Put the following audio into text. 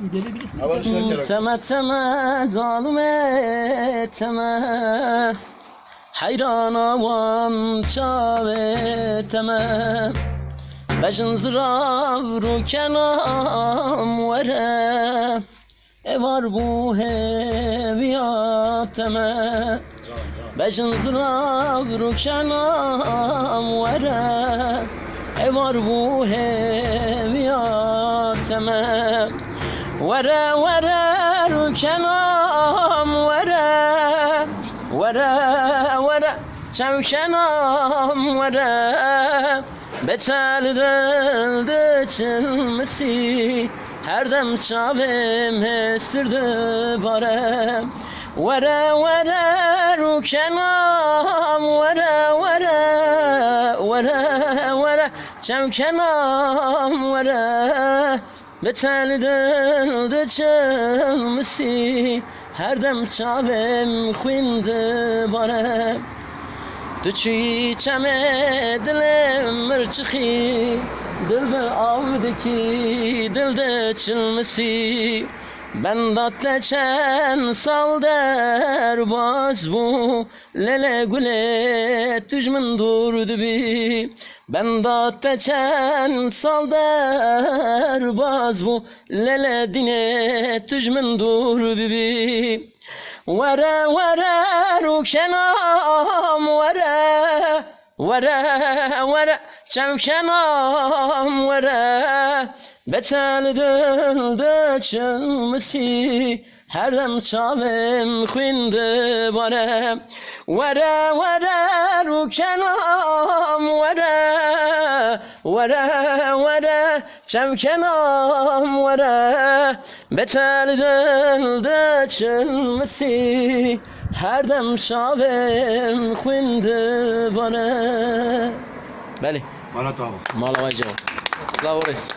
Gelebilirsin. Teme teme zalim eteme Hayran avam çave teme Bejin zirav ru kenam vere. E var bu heviyateme Bejin zirav ru kenam vere. E var bu heviyateme Vere vere rükenam vere Vere vere çevkenam vere Betel dildi çilmesi Her dem çavim hestirdi bare. Vere vere rükenam vere vere Vere vere çevkenam vere Betel dildi çelmesi Her dem çavim xwindi bare Du çiğ çeme dilim mırçıqi Dil be avdiki dilde çilmesi Ben datte çen sal der baz bu Lele güle tücmün durdu bi Ben datte çen sal der baz bu Lele dine tücmün dur bi Vere vere rukenam vere Vere vere çevkenam vere Betel dilde çılmesi Her dem çavim xwindi bare Vere vere rukenam vere Vere vere çevkenam vere Betel dilde çılmesi Her dem çavim xwindi bare Beli, Malat abi. mala vajeva. Slava Oresi.